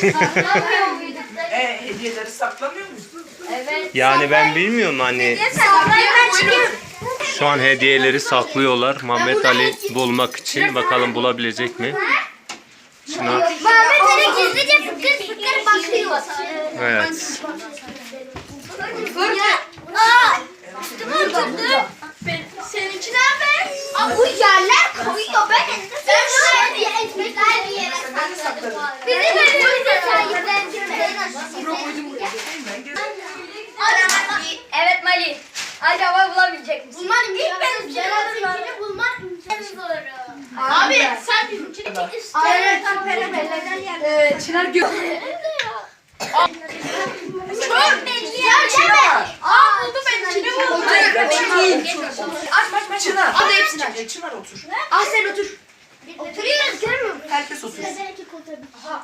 Saklamıyor muyduk? E, hediyeleri saklamıyor musun? Evet. Yani ben bilmiyorum hani şu an hediyeleri saklıyorlar Mehmet Ali bulmak için. Bakalım bulabilecek mi? Çınar. Mehmet Ali gizlice fıkır fıkır bakıyor. Evet. Aa! Seninki nerede? Aa bu yerler koyuyor. Ben ben şuraya bir ekmekler bir yere sakladım. Bizi birbirimize Evet Mali. Acaba bulabilecek misin? Bulman İlk benim Berat'ınkini bulman imkanı Abi sen bizimkini Evet, Evet, Çınar gö... Çok belli. Ya Aa buldu benimkini buldu. Aç aç aç. Çınar. Hadi hepsini aç. E, Çınar otur. Ah sen otur. Oturuyoruz görmüyor musun? Herkes otursun.